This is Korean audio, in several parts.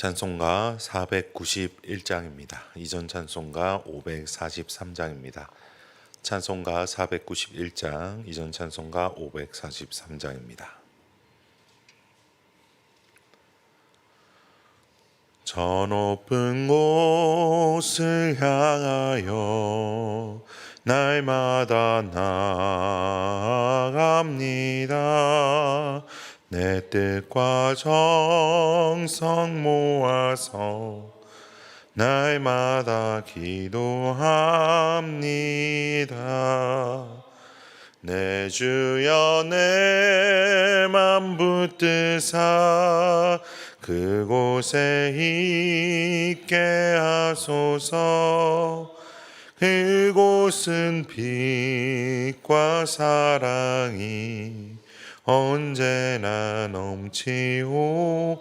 찬송가 491장입니다. 이전 찬송가 543장입니다. 찬송가 491장, 이전 찬송가 543장입니다. 저 높은 곳을 향하여 날마다 나아갑니다. 내 뜻과 정성 모아서 날마다 기도합니다. 내 주여 내맘 붙드사 그곳에 있게 하소서 그곳은 빛과 사랑이 언제나 넘치옵니다.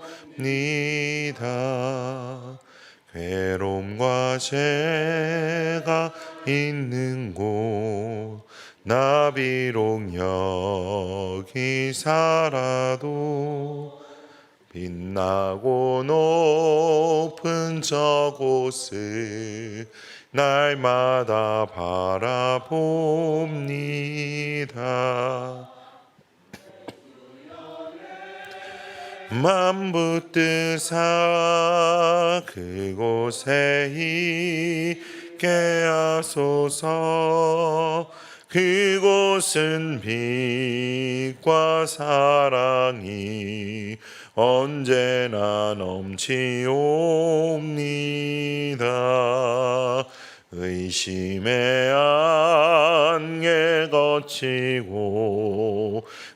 괴로움과 죄가 있는 곳, 나 비록 여기 살아도 빛나고 높은 저곳을 날마다 바라봅니다. 만붙드사 그곳에 있게 하소서 그곳은 빛과 사랑이 언제나 넘치옵니다. 의심의 안개 거치고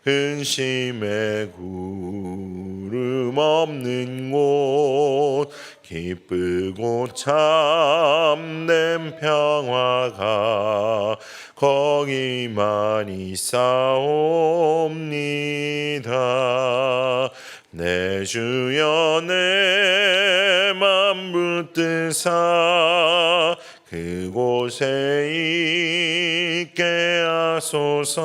근심의 구름 없는 곳 기쁘고 참된 평화가 거기만 있사옵니다. 내 주여 내맘 붙드사 그곳에 있게 하소서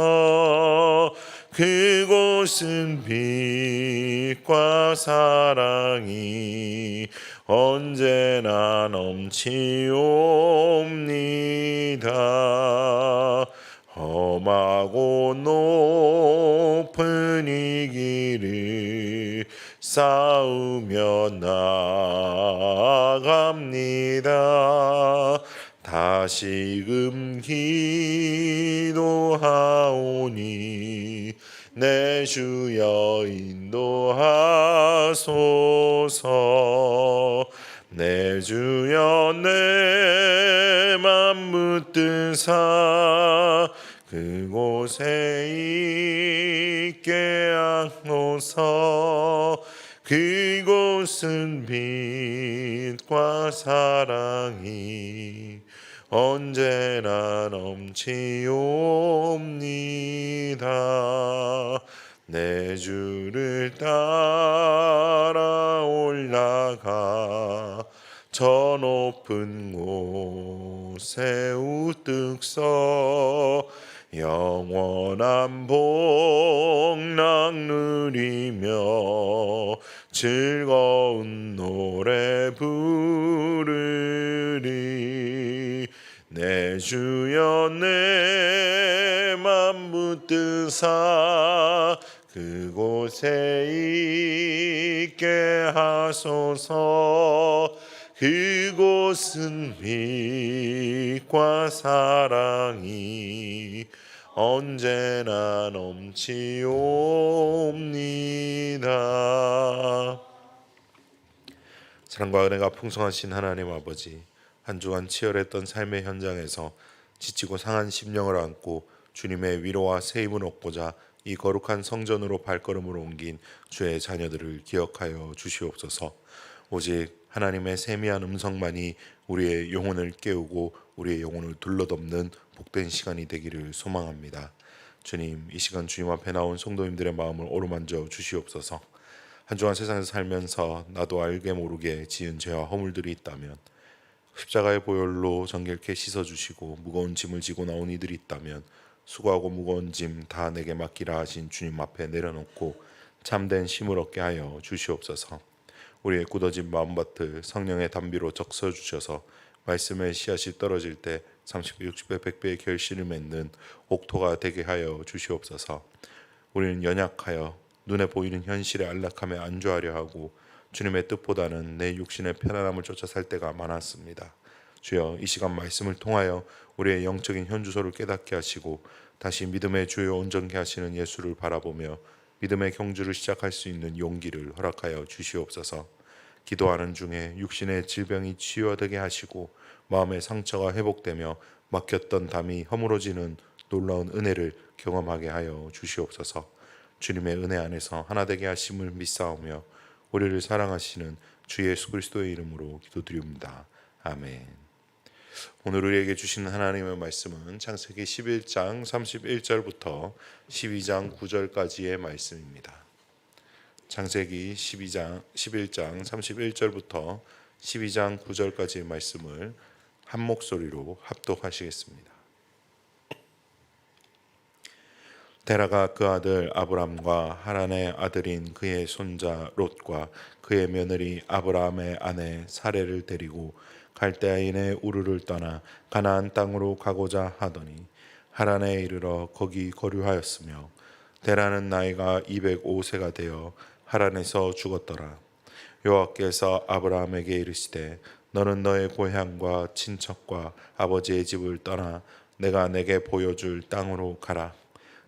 그곳은 빛과 사랑이 언제나 넘치옵니다. 험하고 높은 이 길을 쌓으며 나갑니다. 다시금 기도하오니 내 주여 인도하소서. 내 주여 내맘 붙드사 그곳에 있게 하소서. 그곳은 빛과 사랑이 언제나 넘치옵니다. 내 주를 따라 올라가 저 높은 곳에 우뚝 서 영원한 복락 누리며 즐거운 노래 부르리 내 주여 내맘 붙드사 그곳에 있게 하소서 그곳은 빛과 사랑이 언제나 넘치옵니다. 사랑과 은혜가 풍성하신 하나님 아버지 한 주간 치열했던 삶의 현장에서 지치고 상한 심령을 안고 주님의 위로와 새 힘을 얻고자 이 거룩한 성전으로 발걸음을 옮긴 주의 자녀들을 기억하여 주시옵소서. 오직 하나님의 세미한 음성만이 우리의 영혼을 깨우고 우리의 영혼을 둘러덮는 복된 시간이 되기를 소망합니다. 주님, 이 시간 주님 앞에 나온 성도님들의 마음을 어루만져 주시옵소서. 한 주간 세상에서 살면서 나도 알게 모르게 지은 죄와 허물들이 있다면 십자가의 보혈로 정결케 씻어 주시고 무거운 짐을 지고 나온 이들이 있다면 수고하고 무거운 짐 다 내게 맡기라 하신 주님 앞에 내려놓고 참된 힘을 얻게 하여 주시옵소서. 우리의 굳어진 마음밭을 성령의 담비로 적셔 주셔서 말씀의 씨앗이 떨어질 때 30배, 60배, 100배의 결실을 맺는 옥토가 되게 하여 주시옵소서. 우리는 연약하여 눈에 보이는 현실에 안락함에 안주하려 하고 주님의 뜻보다는 내 육신의 편안함을 쫓아 살 때가 많았습니다. 주여 이 시간 말씀을 통하여 우리의 영적인 현주소를 깨닫게 하시고 다시 믿음의 주요 온전케 하시는 예수를 바라보며 믿음의 경주를 시작할 수 있는 용기를 허락하여 주시옵소서. 기도하는 중에 육신의 질병이 치유되게 하시고 마음의 상처가 회복되며 막혔던 담이 허물어지는 놀라운 은혜를 경험하게 하여 주시옵소서. 주님의 은혜 안에서 하나 되게 하심을 믿사오며 우리를 사랑하시는 주 예수 그리스도의 이름으로 기도드립니다. 아멘. 오늘 우리에게 주시는 하나님의 말씀은 창세기 11장 31절부터 12장 9절까지의 말씀입니다. 창세기 12장 11장 31절부터 12장 9절까지의 말씀을 한 목소리로 합독하시겠습니다. 데라가 그 아들 아브람과 하란의 아들인 그의 손자 롯과 그의 며느리 아브라함의 아내 사레를 데리고 갈대아인의 우르를 떠나 가나안 땅으로 가고자 하더니 하란에 이르러 거기 거류하였으며 데라는 나이가 205세가 되어 하란에서 죽었더라. 여호와께서 아브라함에게 이르시되 너는 너의 고향과 친척과 아버지의 집을 떠나 내가 내게 보여줄 땅으로 가라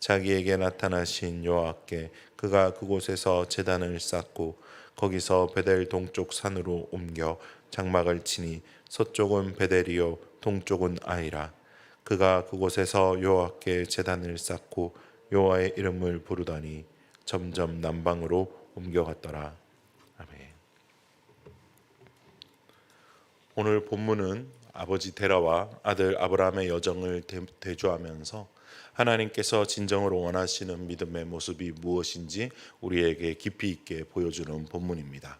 자기에게 나타나신 여호와께 그가 그곳에서 제단을 쌓고 거기서 베델 동쪽 산으로 옮겨 장막을 치니 서쪽은 베델이요 동쪽은 아이라 그가 그곳에서 여호와께 제단을 쌓고 여호와의 이름을 부르더니 점점 남방으로 옮겨갔더라 아멘. 오늘 본문은 아버지 데라와 아들 아브라함의 여정을 대- 대조하면서 하나님께서 진정으로 원하시는 믿음의 모습이 무엇인지 우리에게 깊이 있게 보여주는 본문입니다.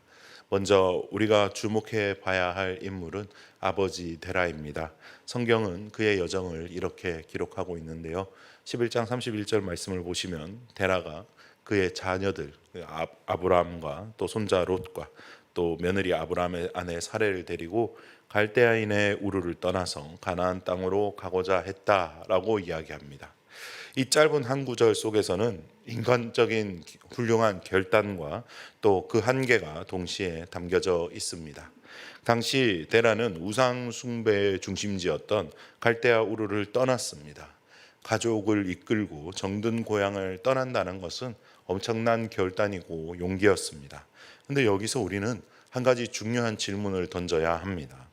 먼저 우리가 주목해 봐야 할 인물은 아버지 데라입니다. 성경은 그의 여정을 이렇게 기록하고 있는데요. 11장 31절 말씀을 보시면 데라가 그의 자녀들 그 아- 아브라함과 또 손자 롯과 또 며느리 아브라함의 아내 사레를 데리고 갈대아인의 우르를 떠나서 가나안 땅으로 가고자 했다라고 이야기합니다. 이 짧은 한 구절 속에서는 인간적인 훌륭한 결단과 또 그 한계가 동시에 담겨져 있습니다. 당시 데라는 우상 숭배의 중심지였던 갈대아 우르를 떠났습니다. 가족을 이끌고 정든 고향을 떠난다는 것은 엄청난 결단이고 용기였습니다. 근데 여기서 우리는 한 가지 중요한 질문을 던져야 합니다.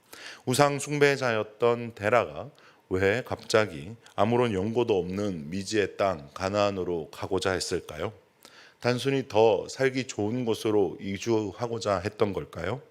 우상 숭배자였던 데라가 왜 갑자기 아무런 연고도 없는 미지의 땅 가나안으로 가고자 했을까요? 단순히 더 살기 좋은 곳으로 이주하고자 했던 걸까요?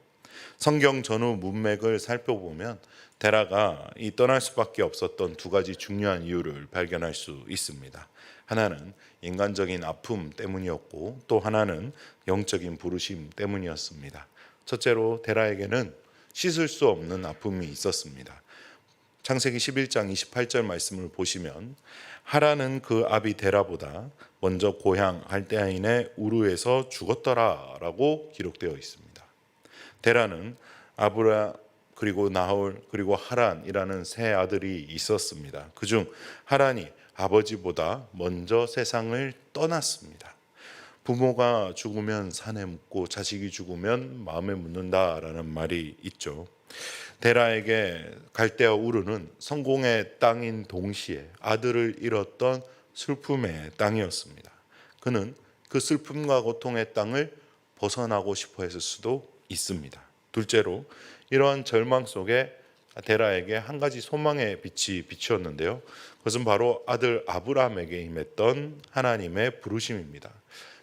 성경 전후 문맥을 살펴보면 데라가 이 떠날 수밖에 없었던 두 가지 중요한 이유를 발견할 수 있습니다. 하나는 인간적인 아픔 때문이었고 또 하나는 영적인 부르심 때문이었습니다. 첫째로 데라에게는 씻을 수 없는 아픔이 있었습니다. 창세기 11장 28절 말씀을 보시면 하라는 그 아비 데라보다 먼저 고향 할대아인의 우르에서 죽었더라라고 기록되어 있습니다. 데라는 아브라 그리고 나홀 그리고 하란이라는 세 아들이 있었습니다. 그중 하란이 아버지보다 먼저 세상을 떠났습니다. 부모가 죽으면 산에 묻고 자식이 죽으면 마음에 묻는다라는 말이 있죠. 데라에게 갈대아 우르는 성공의 땅인 동시에 아들을 잃었던 슬픔의 땅이었습니다. 그는 그 슬픔과 고통의 땅을 벗어나고 싶어 했을 수도 있습니다. 둘째로 이러한 절망 속에 데라에게 한 가지 소망의 빛이 비추었는데요. 그것은 바로 아들 아브라함에게 임했던 하나님의 부르심입니다.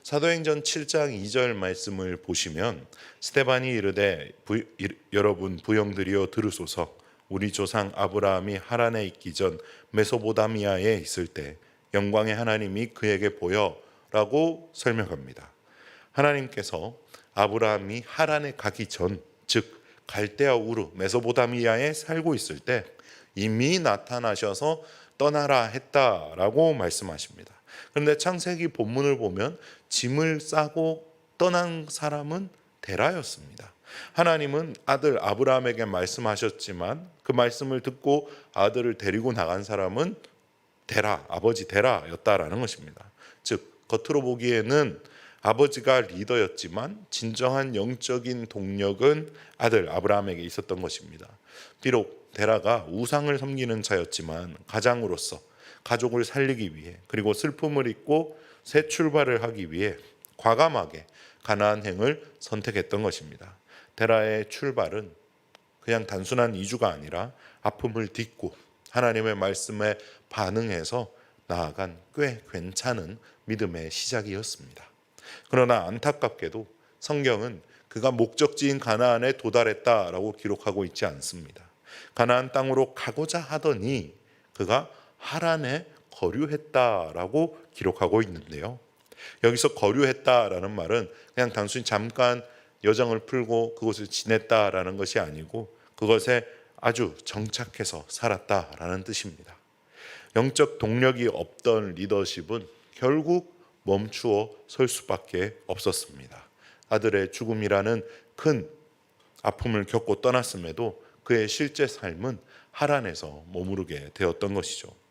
사도행전 7장 2절 말씀을 보시면 스테반이 이르되 부, 이, 여러분 부영들이여 들으소서 우리 조상 아브라함이 하란에 있기 전 메소보다미아에 있을 때 영광의 하나님이 그에게 보여라고 설명합니다. 하나님께서 아브라함이 하란에 가기 전, 즉 갈대아 우르 메소보다미아에 살고 있을 때 이미 나타나셔서 떠나라 했다라고 말씀하십니다. 그런데 창세기 본문을 보면 짐을 싸고 떠난 사람은 데라였습니다. 하나님은 아들 아브라함에게 말씀하셨지만 그 말씀을 듣고 아들을 데리고 나간 사람은 데라, 아버지 데라였다라는 것입니다. 즉 겉으로 보기에는 아버지가 리더였지만 진정한 영적인 동력은 아들 아브라함에게 있었던 것입니다. 비록 데라가 우상을 섬기는 자였지만 가장으로서 가족을 살리기 위해 그리고 슬픔을 잊고 새 출발을 하기 위해 과감하게 가나안 행을 선택했던 것입니다. 데라의 출발은 그냥 단순한 이주가 아니라 아픔을 딛고 하나님의 말씀에 반응해서 나아간 꽤 괜찮은 믿음의 시작이었습니다. 그러나 안타깝게도 성경은 그가 목적지인 가나안에 도달했다라고 기록하고 있지 않습니다. 가나안 땅으로 가고자 하더니 그가 하란에 거류했다라고 기록하고 있는데요. 여기서 거류했다라는 말은 그냥 단순히 잠깐 여정을 풀고 그곳을 지냈다라는 것이 아니고 그것에 아주 정착해서 살았다라는 뜻입니다. 영적 동력이 없던 리더십은 결국 멈추어 설 수밖에 없었습니다. 아들의 죽음이라는 큰 아픔을 겪고 떠났음에도 그의 실제 삶은 하란에서 머무르게 되었던 것이죠.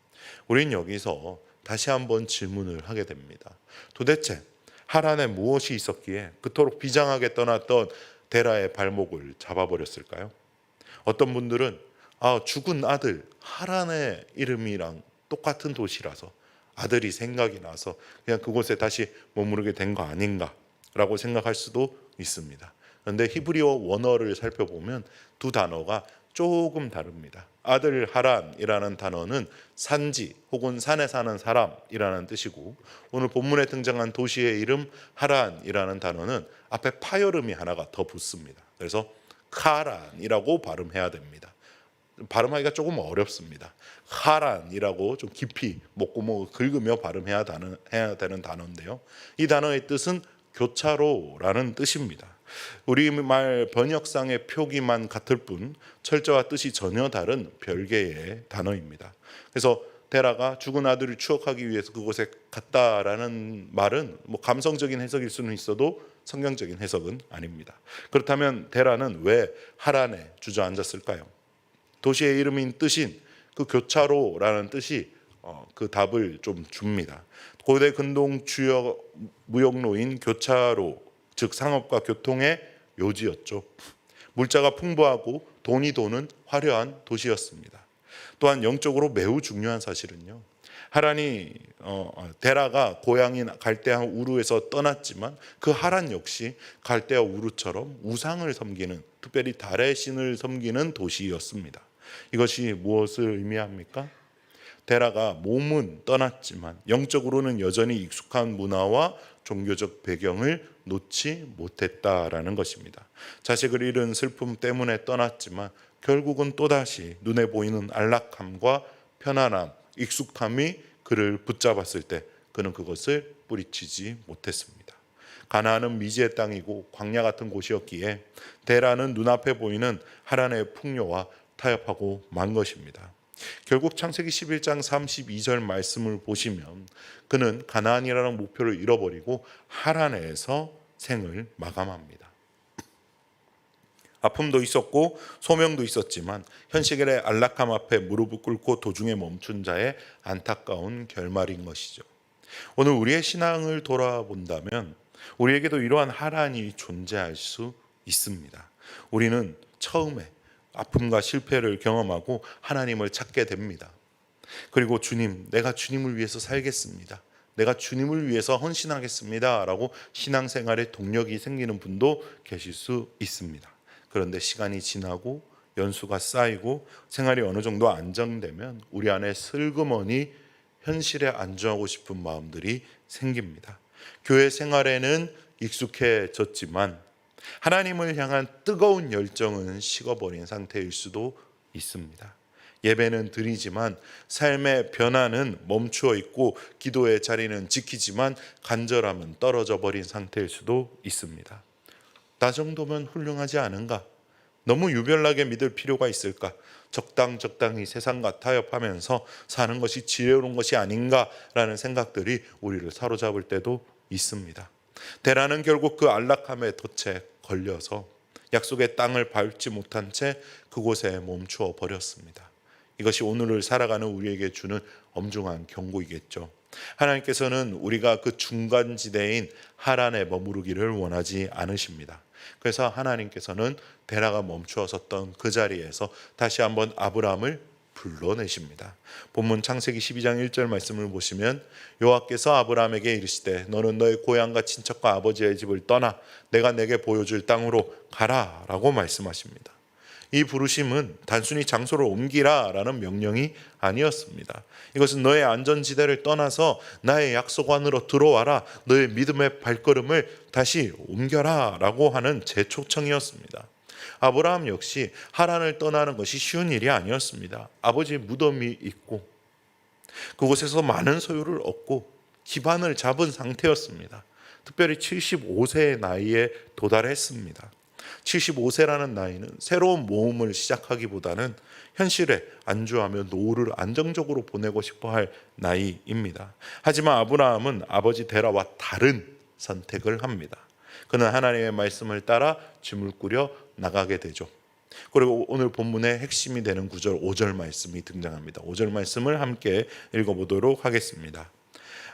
우린 여기서 다시 한번 질문을 하게 됩니다. 도대체 하란에 무엇이 있었기에 그토록 비장하게 떠났던 데라의 발목을 잡아버렸을까요? 어떤 분들은 아, 죽은 아들 하란의 이름이랑 똑같은 도시라서 아들이 생각이 나서 그냥 그곳에 다시 머무르게 된 거 아닌가라고 생각할 수도 있습니다. 그런데 히브리어 원어를 살펴보면 두 단어가 조금 다릅니다. 아들 하란이라는 단어는 산지 혹은 산에 사는 사람이라는 뜻이고 오늘 본문에 등장한 도시의 이름 하란이라는 단어는 앞에 파열음이 하나가 더 붙습니다. 그래서 카란이라고 발음해야 됩니다. 발음하기가 조금 어렵습니다. 하란이라고 좀 깊이 목구멍을 긁으며 발음해야 되는, 해야 되는 단어인데요. 이 단어의 뜻은 교차로라는 뜻입니다. 우리말 번역상의 표기만 같을 뿐 철자와 뜻이 전혀 다른 별개의 단어입니다. 그래서 데라가 죽은 아들을 추억하기 위해서 그곳에 갔다라는 말은 뭐 감성적인 해석일 수는 있어도 성경적인 해석은 아닙니다. 그렇다면 데라는 왜 하란에 주저앉았을까요? 도시의 이름인 뜻인 그 교차로라는 뜻이 어, 그 답을 좀 줍니다. 고대 근동 주요 무역로인 교차로 즉 상업과 교통의 요지였죠. 물자가 풍부하고 돈이 도는 화려한 도시였습니다. 또한 영적으로 매우 중요한 사실은요. 하란이 어, 데라가 고향인 갈대아 우르에서 떠났지만 그 하란 역시 갈대아 우르처럼 우상을 섬기는 특별히 달의 신을 섬기는 도시였습니다. 이것이 무엇을 의미합니까? 데라가 몸은 떠났지만 영적으로는 여전히 익숙한 문화와 종교적 배경을 놓지 못했다라는 것입니다. 자식을 잃은 슬픔 때문에 떠났지만 결국은 또다시 눈에 보이는 안락함과 편안함, 익숙함이 그를 붙잡았을 때 그는 그것을 뿌리치지 못했습니다. 가나안은 미지의 땅이고 광야 같은 곳이었기에 데라는 눈앞에 보이는 하란의 풍요와 타협하고 만 것입니다. 결국 창세기 11장 32절 말씀을 보시면 그는 가나안이라는 목표를 잃어버리고 하란에서 생을 마감합니다. 아픔도 있었고 소명도 있었지만 현실의 안락함 앞에 무릎을 꿇고 도중에 멈춘 자의 안타까운 결말인 것이죠. 오늘 우리의 신앙을 돌아본다면 우리에게도 이러한 하란이 존재할 수 있습니다. 우리는 처음에 아픔과 실패를 경험하고 하나님을 찾게 됩니다. 그리고 주님, 내가 주님을 위해서 살겠습니다. 내가 주님을 위해서 헌신하겠습니다. 라고 신앙생활에 동력이 생기는 분도 계실 수 있습니다. 그런데 시간이 지나고 연수가 쌓이고 생활이 어느 정도 안정되면 우리 안에 슬그머니 현실에 안주하고 싶은 마음들이 생깁니다. 교회 생활에는 익숙해졌지만 하나님을 향한 뜨거운 열정은 식어버린 상태일 수도 있습니다. 예배는 드리지만 삶의 변화는 멈추어 있고 기도의 자리는 지키지만 간절함은 떨어져 버린 상태일 수도 있습니다. 나 정도면 훌륭하지 않은가? 너무 유별나게 믿을 필요가 있을까? 적당 적당히 세상과 타협하면서 사는 것이 지혜로운 것이 아닌가라는 생각들이 우리를 사로잡을 때도 있습니다. 대라는 결국 그 안락함의 덫에 걸려서 약속의 땅을 밟지 못한 채 그곳에 멈추어 버렸습니다. 이것이 오늘을 살아가는 우리에게 주는 엄중한 경고이겠죠. 하나님께서는 우리가 그 중간 지대인 하란에 머무르기를 원하지 않으십니다. 그래서 하나님께서는 데라가 멈추어 섰던 그 자리에서 다시 한번 아브라함을 불러내십니다. 본문 창세기 12장 1절 말씀을 보시면 여호와께서 아브라함에게 이르시되 너는 너의 고향과 친척과 아버지의 집을 떠나 내가 내게 보여줄 땅으로 가라라고 말씀하십니다. 이 부르심은 단순히 장소를 옮기라라는 명령이 아니었습니다. 이것은 너의 안전지대를 떠나서 나의 약속 안으로 들어와라. 너의 믿음의 발걸음을 다시 옮겨라라고 하는 재초청이었습니다. 아브라함 역시 하란을 떠나는 것이 쉬운 일이 아니었습니다. 아버지의 무덤이 있고 그곳에서 많은 소유를 얻고 기반을 잡은 상태였습니다. 특별히 75세의 나이에 도달했습니다. 75세라는 나이는 새로운 모험을 시작하기보다는 현실에 안주하며 노후를 안정적으로 보내고 싶어 할 나이입니다. 하지만 아브라함은 아버지 데라와 다른 선택을 합니다. 그는 하나님의 말씀을 따라 짐을 꾸려 나가게 되죠. 그리고 오늘 본문의 핵심이 되는 구절 5절 말씀이 등장합니다. 5절 말씀을 함께 읽어보도록 하겠습니다.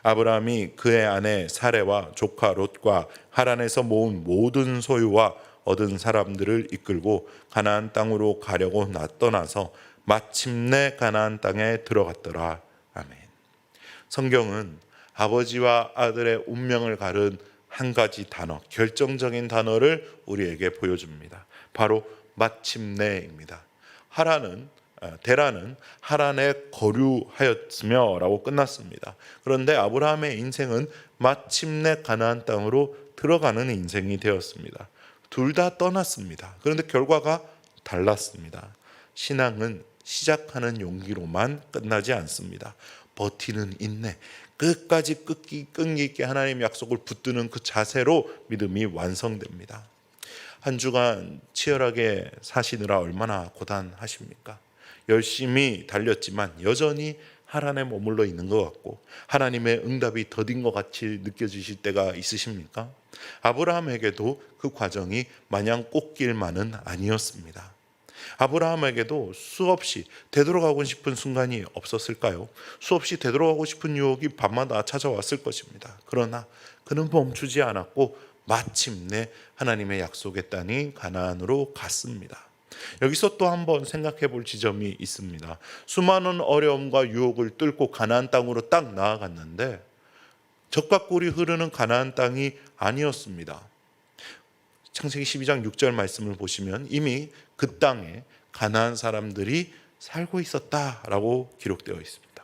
아브라함이 그의 아내 사레와 조카 롯과 하란에서 모은 모든 소유와 얻은 사람들을 이끌고 가나안 땅으로 가려고 나 떠나서 마침내 가나안 땅에 들어갔더라. 아멘. 성경은 아버지와 아들의 운명을 가른 한 가지 단어, 결정적인 단어를 우리에게 보여줍니다. 바로 마침내입니다. 하라는 아, 데라는 하란에 거류하였으며라고 끝났습니다. 그런데 아브라함의 인생은 마침내 가나안 땅으로 들어가는 인생이 되었습니다. 둘 다 떠났습니다. 그런데 결과가 달랐습니다. 신앙은 시작하는 용기로만 끝나지 않습니다. 버티는 인내, 끝까지 끈기, 끈기 있게 하나님 약속을 붙드는 그 자세로 믿음이 완성됩니다. 한 주간 치열하게 사시느라 얼마나 고단하십니까? 열심히 달렸지만 여전히 하란에 머물러 있는 것 같고 하나님의 응답이 더딘 것 같이 느껴지실 때가 있으십니까? 아브라함에게도 그 과정이 마냥 꽃길만은 아니었습니다. 아브라함에게도 수없이 되돌아가고 싶은 순간이 없었을까요? 수없이 되돌아가고 싶은 유혹이 밤마다 찾아왔을 것입니다. 그러나 그는 멈추지 않았고 마침내 하나님의 약속의 땅이 가나안으로 갔습니다. 여기서 또 한번 생각해 볼 지점이 있습니다. 수많은 어려움과 유혹을 뚫고 가나안 땅으로 딱 나아갔는데 적과 꿀이 흐르는 가나안 땅이 아니었습니다. 창세기 12장 6절 말씀을 보시면 이미 그 땅에 가나안 사람들이 살고 있었다라고 기록되어 있습니다.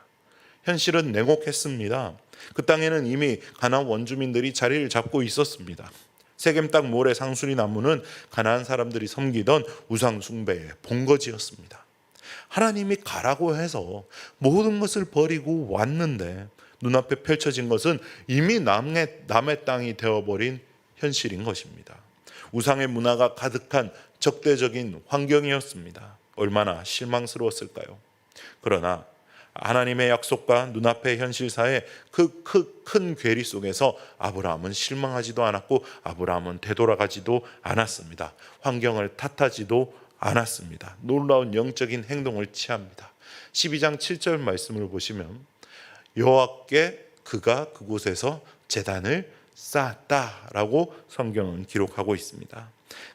현실은 냉혹했습니다. 그 땅에는 이미 가나안 원주민들이 자리를 잡고 있었습니다. 세겜 땅 모래 상수리 나무는 가나안 사람들이 섬기던 우상 숭배의 본거지였습니다. 하나님이 가라고 해서 모든 것을 버리고 왔는데 눈앞에 펼쳐진 것은 이미 남의, 남의 땅이 되어버린 현실인 것입니다. 우상의 문화가 가득한 적대적인 환경이었습니다. 얼마나 실망스러웠을까요? 그러나 하나님의 약속과 눈앞의 현실사의 그큰 괴리 속에서 아브라함은 실망하지도 않았고 아브라함은 되돌아가지도 않았습니다. 환경을 탓하지도 않았습니다. 놀라운 영적인 행동을 취합니다. 12장 7절 말씀을 보시면 여호와께 그가 그곳에서 제단을 쌓았다라고 성경은 기록하고 있습니다.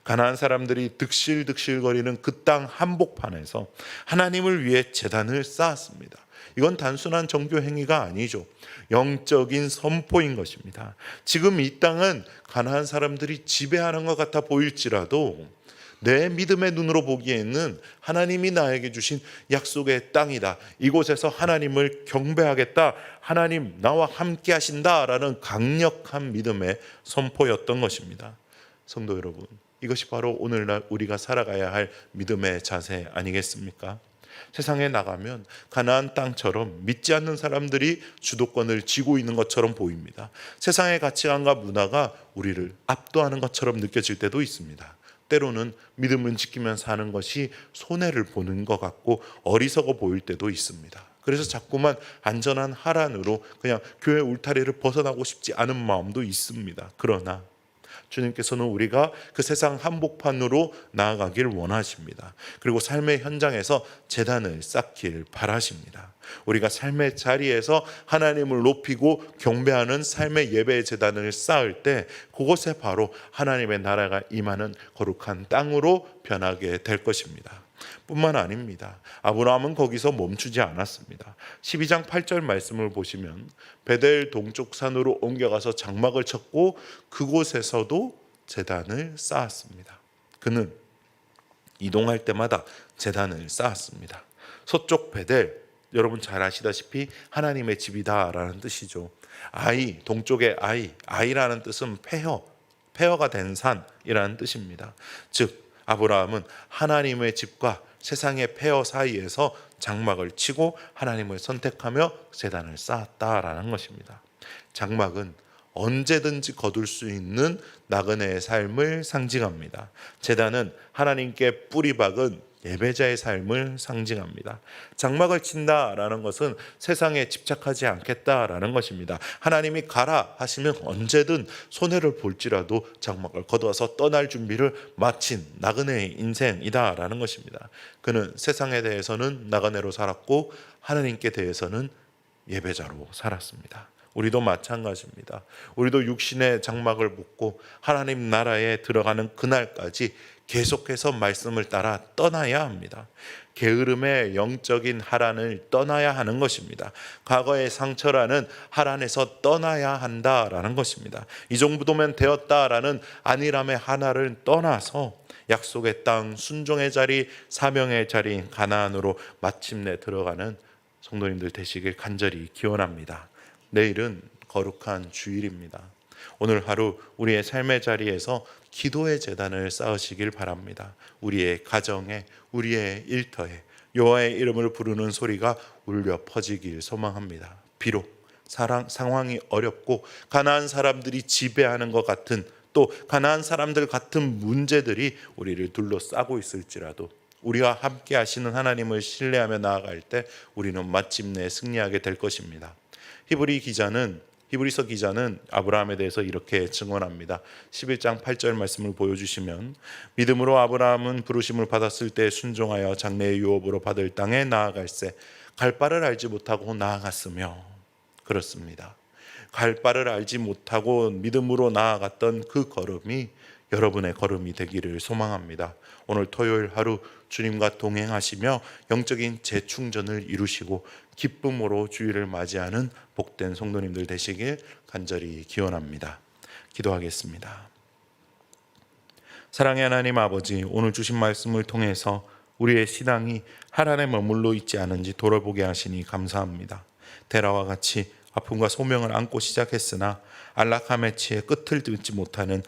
가나안 사람들이 득실득실거리는 그 땅 한복판에서 하나님을 위해 재단을 쌓았습니다. 이건 단순한 종교 행위가 아니죠. 영적인 선포인 것입니다. 지금 이 땅은 가나안 사람들이 지배하는 것 같아 보일지라도 내 믿음의 눈으로 보기에는 하나님이 나에게 주신 약속의 땅이다. 이곳에서 하나님을 경배하겠다. 하나님 나와 함께 하신다라는 강력한 믿음의 선포였던 것입니다. 성도 여러분, 이것이 바로 오늘날 우리가 살아가야 할 믿음의 자세 아니겠습니까? 세상에 나가면 가나안 땅처럼 믿지 않는 사람들이 주도권을 쥐고 있는 것처럼 보입니다. 세상의 가치관과 문화가 우리를 압도하는 것처럼 느껴질 때도 있습니다. 때로는 믿음을 지키면 사는 것이 손해를 보는 것 같고 어리석어 보일 때도 있습니다. 그래서 자꾸만 안전한 하란으로 그냥 교회 울타리를 벗어나고 싶지 않은 마음도 있습니다. 그러나 주님께서는 우리가 그 세상 한복판으로 나아가길 원하십니다. 그리고 삶의 현장에서 재단을 쌓길 바라십니다. 우리가 삶의 자리에서 하나님을 높이고 경배하는 삶의 예배 재단을 쌓을 때 그곳에 바로 하나님의 나라가 임하는 거룩한 땅으로 변하게 될 것입니다. 뿐만 아닙니다. 아브라함은 거기서 멈추지 않았습니다. 12장 8절 말씀을 보시면 베델 동쪽 산으로 옮겨가서 장막을 쳤고 그곳에서도 재단을 쌓았습니다. 그는 이동할 때마다 재단을 쌓았습니다. 서쪽 베델 여러분 잘 아시다시피 하나님의 집이다라는 뜻이죠. 아이 동쪽의 아이 아이라는 뜻은 폐허 폐허가 된 산이라는 뜻입니다. 즉 아브라함은 하나님의 집과 세상의 폐허 사이에서 장막을 치고 하나님을 선택하며 재단을 쌓았다라는 것입니다. 장막은 언제든지 거둘 수 있는 나그네의 삶을 상징합니다. 재단은 하나님께 뿌리 박은 예배자의 삶을 상징합니다. 장막을 친다라는 것은 세상에 집착하지 않겠다라는 것입니다. 하나님이 가라 하시면 언제든 손해를 볼지라도 장막을 거두어서 떠날 준비를 마친 나그네의 인생이다라는 것입니다. 그는 세상에 대해서는 나그네로 살았고 하나님께 대해서는 예배자로 살았습니다. 우리도 마찬가지입니다. 우리도 육신의 장막을 묶고 하나님 나라에 들어가는 그날까지 계속해서 말씀을 따라 떠나야 합니다. 게으름의 영적인 하란을 떠나야 하는 것입니다. 과거의 상처라는 하란에서 떠나야 한다라는 것입니다. 이 정도면 되었다라는 안일함의 하나를 떠나서 약속의 땅, 순종의 자리, 사명의 자리인 가나안으로 마침내 들어가는 성도님들 되시길 간절히 기원합니다. 내일은 거룩한 주일입니다. 오늘 하루 우리의 삶의 자리에서 기도의 재단을 쌓으시길 바랍니다. 우리의 가정에, 우리의 일터에 여호와의 이름을 부르는 소리가 울려 퍼지길 소망합니다. 비록 사랑, 상황이 어렵고 가나안 사람들이 지배하는 것 같은 또 가나안 사람들 같은 문제들이 우리를 둘러싸고 있을지라도 우리와 함께 하시는 하나님을 신뢰하며 나아갈 때 우리는 마침내 승리하게 될 것입니다. 히브리 기자는 히브리서 기자는 아브라함에 대해서 이렇게 증언합니다. 11장 8절 말씀을 보여주시면 믿음으로 아브라함은 부르심을 받았을 때 순종하여 장래의 유업으로 받을 땅에 나아갈새 갈 바를 알지 못하고 나아갔으며 그렇습니다. 갈 바를 알지 못하고 믿음으로 나아갔던 그 걸음이 여러분의 걸음이 되기를 소망합니다. 오늘 토요일 하루 주님과 동행하시며 영적인 재충전을 이루시고 기쁨으로 주일을 맞이하는 복된 성도님들 되시길 간절히 기원합니다. 기도하겠습니다. 사랑의 하나님 아버지, 오늘 주신 말씀을 통해서 우리의 신앙이 하란에 머물러 있지 않은지 돌아보게 하시니 감사합니다. 데라와 같이 아픔과 소명을 안고 시작했으나 안락함에 취해 끝을 듣지 못하는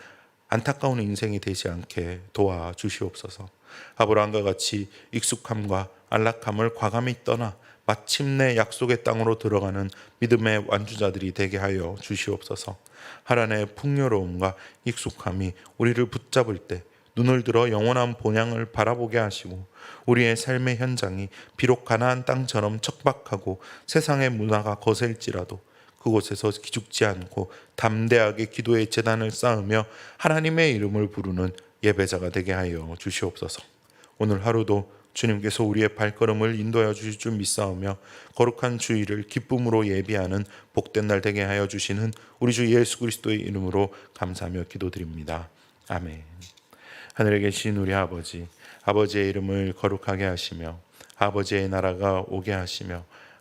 안타까운 인생이 되지 않게 도와 주시옵소서. 아브라함과 같이 익숙함과 안락함을 과감히 떠나 마침내 약속의 땅으로 들어가는 믿음의 완주자들이 되게 하여 주시옵소서. 하란의 풍요로움과 익숙함이 우리를 붙잡을 때 눈을 들어 영원한 본향을 바라보게 하시고 우리의 삶의 현장이 비록 가나안 땅처럼 척박하고 세상의 문화가 거셀지라도 그곳에서 기죽지 않고 담대하게 기도의 재단을 쌓으며 하나님의 이름을 부르는 예배자가 되게 하여 주시옵소서. 오늘 하루도 주님께서 우리의 발걸음을 인도하여 주실 줄 믿사오며 거룩한 주일을 기쁨으로 예비하는 복된 날 되게 하여 주시는 우리 주 예수 그리스도의 이름으로 감사하며 기도드립니다. 아멘. 하늘에 계신 우리 아버지, 아버지의 이름을 거룩하게 하시며 아버지의 나라가 오게 하시며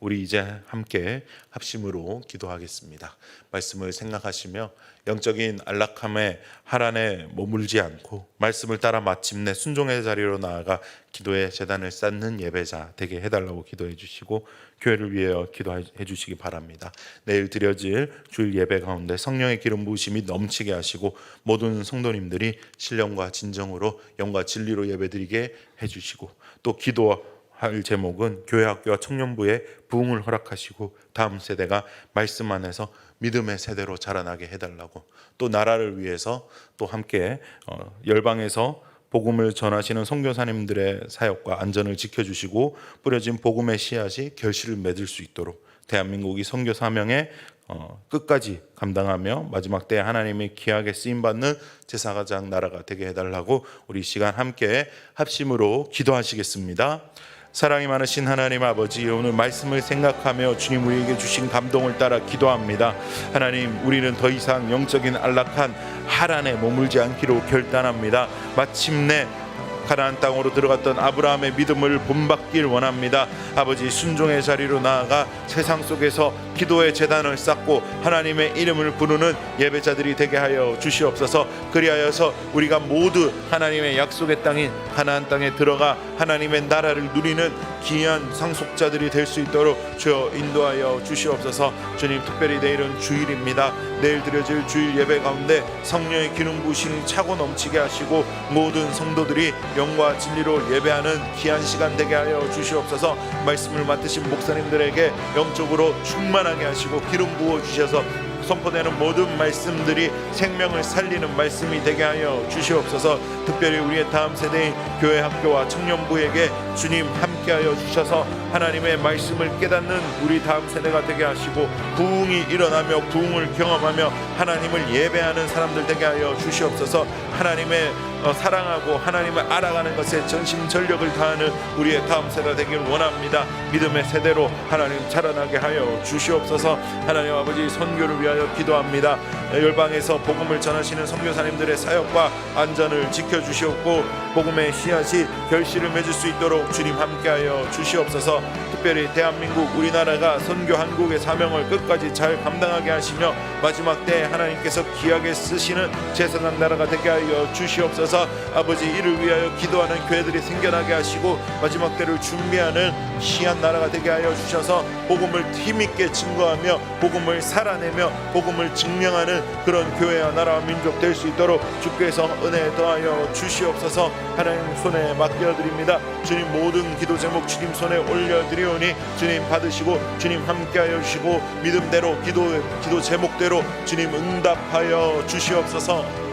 우리 이제 함께 합심으로 기도하겠습니다. 말씀을 생각하시며 영적인 안락함의 하란에 머물지 않고 말씀을 따라 마침내 순종의 자리로 나아가 기도의 재단을 쌓는 예배자 되게 해달라고 기도해 주시고 교회를 위하여 기도해 주시기 바랍니다. 내일 드려질 주일 예배 가운데 성령의 기름 부으심이 넘치게 하시고 모든 성도님들이 신령과 진정으로 영과 진리로 예배드리게 해주시고 또 기도 할 제목은 교회 학교와 청년부의 부흥을 허락하시고 다음 세대가 말씀 안에서 믿음의 세대로 자라나게 해달라고 또 나라를 위해서 또 함께 어, 열방에서 복음을 전하시는 선교사님들의 사역과 안전을 지켜주시고 뿌려진 복음의 씨앗이 결실을 맺을 수 있도록 대한민국이 선교 사명에 어, 끝까지 감당하며 마지막 때 하나님의 귀하게 쓰임 받는 제사가장 나라가 되게 해달라고 우리 시간 함께 합심으로 기도하시겠습니다. 사랑이 많으신 하나님 아버지 오늘 말씀을 생각하며 주님 우리에게 주신 감동을 따라 기도합니다. 하나님 우리는 더 이상 영적인 안락한 하란에 머물지 않기로 결단합니다. 마침내 가나안 땅으로 들어갔던 아브라함의 믿음을 본받길 원합니다. 아버지 순종의 자리로 나아가 세상 속에서 기도의 재단을 쌓고 하나님의 이름을 부르는 예배자들이 되게 하여 주시옵소서. 그리하여서 우리가 모두 하나님의 약속의 땅인 가나안 땅에 들어가 하나님의 나라를 누리는 귀한 상속자들이 될 수 있도록 주여 인도하여 주시옵소서. 주님 특별히 내일은 주일입니다. 내일 드려질 주일 예배 가운데 성령의 기름 부으심이 차고 넘치게 하시고 모든 성도들이 영과 진리로 예배하는 귀한 시간 되게 하여 주시옵소서. 말씀을 맡으신 목사님들에게 영적으로 충만 하게 하시고 기름 부어 주셔서 선포되는 모든 말씀들이 생명을 살리는 말씀이 되게 하여 주시옵소서. 특별히 우리의 다음 세대인 교회 학교와 청년부에게 주님 함께하여 주셔서 하나님의 말씀을 깨닫는 우리 다음 세대가 되게 하시고 부흥이 일어나며 부흥을 경험하며 하나님을 예배하는 사람들 되게 하여 주시옵소서. 하나님의 어, 사랑하고 하나님을 알아가는 것에 전심 전력을 다하는 우리의 다음 세대 되길 원합니다. 믿음의 세대로 하나님 자라나게 하여 주시옵소서. 하나님 아버지 선교를 위하여 기도합니다. 열방에서 복음을 전하시는 선교사님들의 사역과 안전을 지켜 주시옵고 복음의 씨앗이 결실을 맺을 수 있도록 주님 함께하여 주시옵소서. 특별히 대한민국 우리나라가 선교 한국의 사명을 끝까지 잘 감당하게 하시며 마지막 때 하나님께서 귀하게 쓰시는 제사장 나라가 되게 하여 주시옵소서. 아버지 이를 위하여 기도하는 교회들이 생겨나게 하시고 마지막 때를 준비하는 귀한 나라가 되게 하여 주셔서 복음을 힘있게 증거하며 복음을 살아내며 복음을 증명하는 그런 교회와 나라와 민족 될 수 있도록 주께서 은혜 더하여 주시옵소서. 하나님 손에 맡겨드립니다. 주님 모든 기도 제목 주님 손에 올려드리오니 주님 받으시고 주님 함께하여 주시고 믿음대로 기도 기도 제목대로 주님 응답하여 주시옵소서